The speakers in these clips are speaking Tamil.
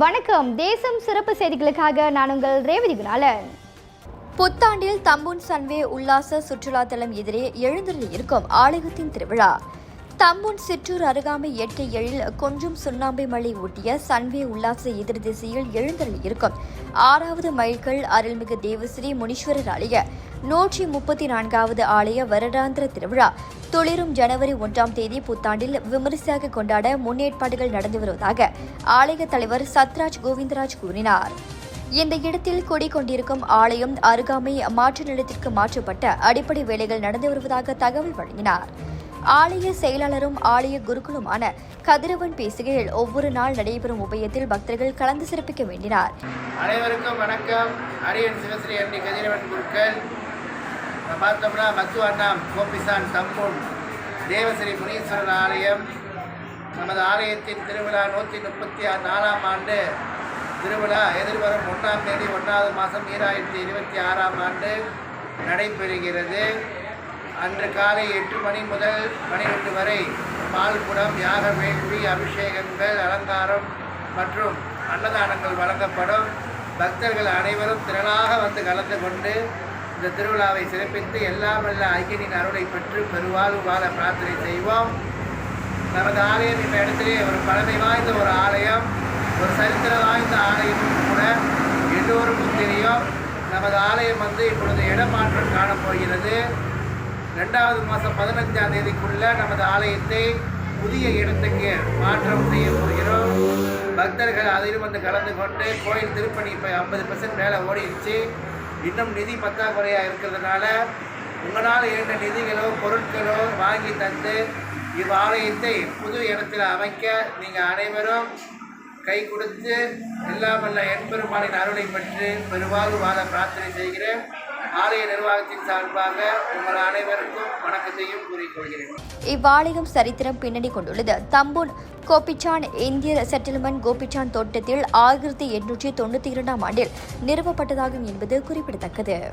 வணக்கம். தேசம் சிறப்பு செய்திகளுக்காக நான் உங்கள் ரேவதி குணாலன். புத்தாண்டில் தம்பூன் சன்வே உல்லாச சுற்றுலா தலம் எதிரே எழுந்தருளி இருக்கும் ஆலயத்தின் திருவிழா. தம்பூன் சிற்றூர் அருகாமை எட்டு எழில் கொஞ்சம் சுண்ணாம்பை மழை ஊட்டிய சன்வே உல்லாச எதிர் திசையில் எழுந்தருளி இருக்கும். ஆறாவது மைல்கள் அருள்மிகு தேவஸ்ரீ முனீஸ்வரர் ஆலய நூற்றி முப்பத்தி நான்காவது ஆலய வருடாந்திர திருவிழா. தொழிலும் ஜனவரி ஒன்றாம் தேதி புத்தாண்டில் விமரிசையாக கொண்டாட முன்னேற்பாடுகள் நடந்து வருவதாக ஆலய தலைவர் சத்ராஜ் கோவிந்தராஜ் கூறினார். இந்த இடத்தில் குடிக்கொண்டிருக்கும் ஆலயம் அருகாமை மாற்று நிலத்திற்கு மாற்றப்பட்ட அடிப்படை வேலைகள் நடந்து வருவதாக தகவல் வழங்கினார். ஆலய செயலாளரும் ஆலய குருக்களுமான கதிரவன் பேசுகையில் ஒவ்வொரு நாள் நடைபெறும் உபயத்தில் பக்தர்கள் கலந்து சிறப்பிக்க வேண்டினார். அனைவருக்கும் வணக்கம். அரியன் சிவஸ்ரீ அண்டி கதிரவன் குருக்கள். பார்த்தோம்னா பார்த்தோம்னா மத்துவண்ணாம் கோபிசான் தம்பூன் தேவஸ்ரீ முனீஸ்வரன் ஆலயம். நமது ஆலயத்தின் திருவிழா நூற்றி முப்பத்தி நாலாம் ஆண்டு திருவிழா. எதிர்வரும் ஒன்றாம் தேதி ஒன்றாவது மாதம் ஈராயிரத்தி இருபத்தி ஆறாம் ஆண்டு நடைபெறுகிறது. அன்று காலை எட்டு மணி முதல் பனிரெண்டு வரை பால்குடம் யாக வேள்வி அபிஷேகங்கள் அலங்காரம் மற்றும் அன்னதானங்கள் வழங்கப்படும். பக்தர்கள் அனைவரும் திரளாக வந்து கலந்து கொண்டு இந்த திருவிழாவை சிறப்பித்து எல்லாம் வல்ல ஐயனின் அருளை பெற்று பெருவாழ்வு வாழ பிரார்த்தனை செய்வோம். நமது ஆலயம் இந்த இடத்திலே ஒரு பழமை வாய்ந்த ஒரு ஆலயம். ஒரு சரித்திரம் வாய்ந்த ஆலயம் கூட எல்லோருக்கும் தெரியும். நமது ஆலயம் வந்து இப்பொழுது இடமாற்றம் காணப்போகிறது. ரெண்டாவது மாதம் பதினஞ்சாம் தேதிக்குள்ள நமது ஆலயத்தை புதிய இடத்துக்கு மாற்றம் செய்ய போகிறோம். பக்தர்கள் அதிலும் வந்து கலந்து கொண்டு கோயில் திருப்பணி இப்போ ஐம்பது பர்சன்ட் மேலே ஓடிடுச்சு. இன்னும் நிதி பற்றாக்குறையாக இருக்கிறதுனால உங்களால் இரண்டு நிதிகளோ பொருட்களோ வாங்கி தந்து இவ் ஆலயத்தை புது இடத்தில் அமைக்க நீங்கள் அனைவரும் கை கொடுத்து எல்லாமல்ல எண்பெருமானின் அருளை பெற்று பெருவாழ்வு வாழ பிரார்த்தனை செய்கிறேன். ஆலய நிர்வாகத்தின் சார்பாக உங்கள் அனைவருக்கும் வணக்கத்தையும் கூறிக்கொள்கிறேன் இவ்வாலயம் சரித்திரம் பின்னணி கொண்டுள்ளது. தம்பூன் கோபிச்சான் இந்திய செட்டில்மெண்ட் கோபிச்சான் தோட்டத்தில் ஆயிரத்தி எண்ணூற்றி தொண்ணூற்றி இரண்டாம் ஆண்டில் நிறுவப்பட்டதாகும் என்பது குறிப்பிடத்தக்கது.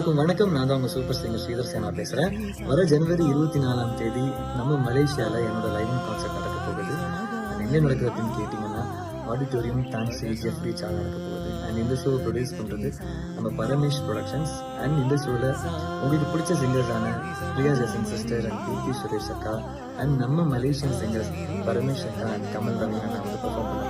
எல்லாருக்கும் வணக்கம். நான் தான் உங்க சூப்பர் சிங்கர் ஸ்ரீதர் சேனா பேசுறேன். வர ஜனவரி இருபத்தி நாலாம் தேதி நம்ம மலேசியால என்னோட லைவ் கான்சர்ட் நடக்க போகுது. அது நடக்குது அப்படின்னு கேட்டீங்கன்னா ஆடிட்டோரியம் டான்ஸ் ஜெஃப்ரி சால் நடக்க போகுது. அண்ட் இந்த ஷோ ப்ரொடியூஸ் பண்றது நம்ம பரமேஷ் ப்ரொடக்ஷன்ஸ் அண்ட் இந்த ஷோல உங்களுக்கு பிடிச்ச சிங்கர்ஸான பிரியா ஜெசன் சிஸ்டர் அண்ட் கீர்த்தி சுரேஷ் அக்கா. அண்ட் நம்ம மலேசியன் சிங்கர்ஸ் பரமேஷ் அக்கா அண்ட் கமல் ரவி அண்ணா வந்து பர்ஃபார்ம் பண்ண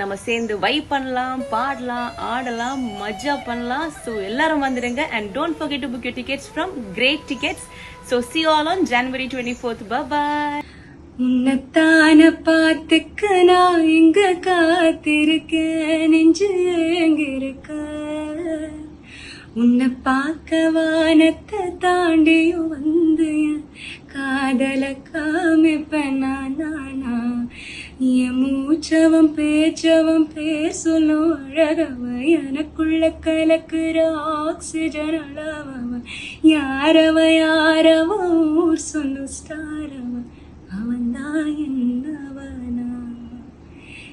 நம்ம சேர்ந்து வைப் பண்ணலாம் பாடலாம் ஆடலாம் மஜா பண்ணலாம். ஸோ எல்லாரும் வந்துடுங்க and don't forget to book your tickets from great tickets so see all on January twenty fourth bye உன்னைத்தான பார்த்துக்க நான் இங்க காத்திருக்கேன். நெஞ்சு எங்கிருக்க உன்னை பார்க்க வானத்தை தாண்டியும் வந்து என் காதல அவன் பேச்சவன் பேசணும் அழகவன் எனக்குள்ள கலக்குற ஆக்சிஜன் அளவவன் யாரவன் யாரவன் ஊர் சொல்லும் ஸ்டாரவன் அவன் தான் என்னவன்